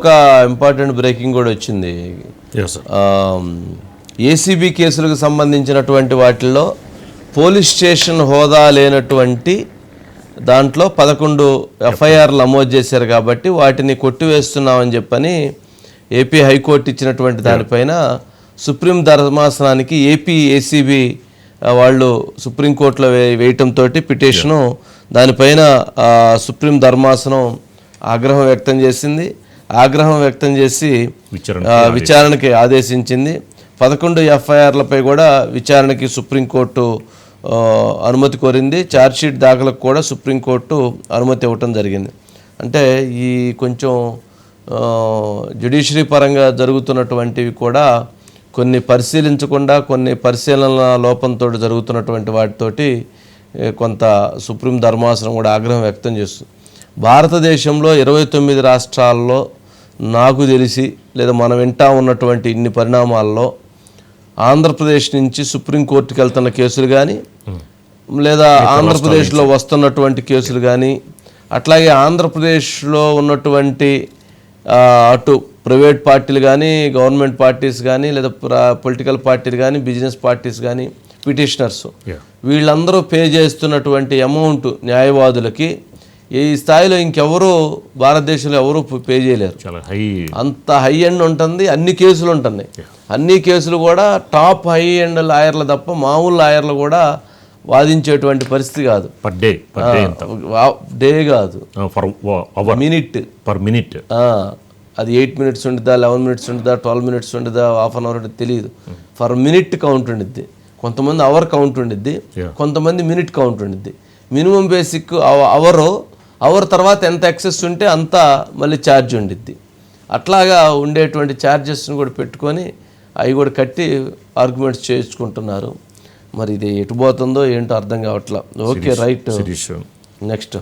ఒక important breaking కూడా వచ్చింది. ఏసీబీ కేసులకు సంబంధించినటువంటి వాటిల్లో పోలీస్ స్టేషన్ హోదా లేనటువంటి దాంట్లో పదకొండు ఎఫ్ఐఆర్లు నమోదు చేశారు కాబట్టి వాటిని కొట్టివేస్తున్నామని చెప్పని ఏపీ హైకోర్టు ఇచ్చినటువంటి దానిపైన సుప్రీం ధర్మాసనానికి ఏపీ ఏసీబీ వాళ్ళు సుప్రీంకోర్టులో వే వేయటంతో పిటిషను దానిపైన సుప్రీం ధర్మాసనం ఆగ్రహం వ్యక్తం చేసింది. ఆగ్రహం వ్యక్తం చేసి విచారణకి ఆదేశించింది. పదకొండు ఎఫ్ఐఆర్లపై కూడా విచారణకి సుప్రీంకోర్టు అనుమతి కోరింది. ఛార్జ్షీట్ దాఖలకు కూడా సుప్రీంకోర్టు అనుమతి ఇవ్వటం జరిగింది. అంటే ఈ కొంచెం జ్యుడిషియరీ పరంగా జరుగుతున్నటువంటివి కూడా కొన్ని పరిశీలించకుండా కొన్ని పరిశీలనల లోపంతో జరుగుతున్నటువంటి వాటితోటి కొంత సుప్రీం ధర్మాసనం కూడా ఆగ్రహం వ్యక్తం చేస్తుంది. భారతదేశంలో ఇరవై తొమ్మిది రాష్ట్రాల్లో నాకు తెలిసి లేదా మనం వింటా ఉన్నటువంటి ఇన్ని పరిణామాల్లో ఆంధ్రప్రదేశ్ నుంచి సుప్రీంకోర్టుకి వెళ్తున్న కేసులు కానీ లేదా ఆంధ్రప్రదేశ్లో వస్తున్నటువంటి కేసులు కానీ అట్లాగే ఆంధ్రప్రదేశ్లో ఉన్నటువంటి అటు ప్రైవేట్ పార్టీలు కానీ గవర్నమెంట్ పార్టీస్ కానీ లేదా పొలిటికల్ పార్టీలు కానీ బిజినెస్ పార్టీస్ కానీ పిటిషనర్స్. వీళ్ళందరూ పే చేస్తున్నటువంటి అమౌంట్ న్యాయవాదులకి ఈ స్థాయిలో ఇంకెవరూ భారతదేశంలో ఎవరూ పే చేయలేరు. చాలా హై. అంత హై ఎండ్ ఉంటుంది అన్ని కేసులు ఉంటున్నాయి. అన్ని కేసులు కూడా టాప్ హై ఎండ్ లాయర్లు తప్ప మామూలు లాయర్లు కూడా వాదించేటువంటి పరిస్థితి కాదు. పర్ డే డే కాదు. మినిట్ పర్ మినిట్ అది ఎయిట్ మినిట్స్ ఉంటుందా లెవెన్ మినిట్స్ ఉంటుందా ట్వెల్వ్ మినిట్స్ ఉంటుందా హాఫ్ అన్ అవర్ ఉంటుంది తెలియదు. ఫర్ మినిట్ కౌంట్ ఉండిద్ది. కొంతమంది అవర్ కౌంట్ ఉండిద్ది. కొంతమంది మినిట్ కౌంట్ ఉండిద్ది. మినిమం బేసిక్ అవరు అవర్ తర్వాత ఎంత ఎక్సెస్ ఉంటే అంత మళ్ళీ ఛార్జ్ ఉండిద్ది. అట్లాగా ఉండేటువంటి ఛార్జెస్ని కూడా పెట్టుకొని అవి కూడా కట్టి ఆర్గ్యుమెంట్స్ చేయించుకుంటున్నారు. మరి ఇది ఎటు పోతుందో ఏంటో అర్థం కావట్లా. Okay right next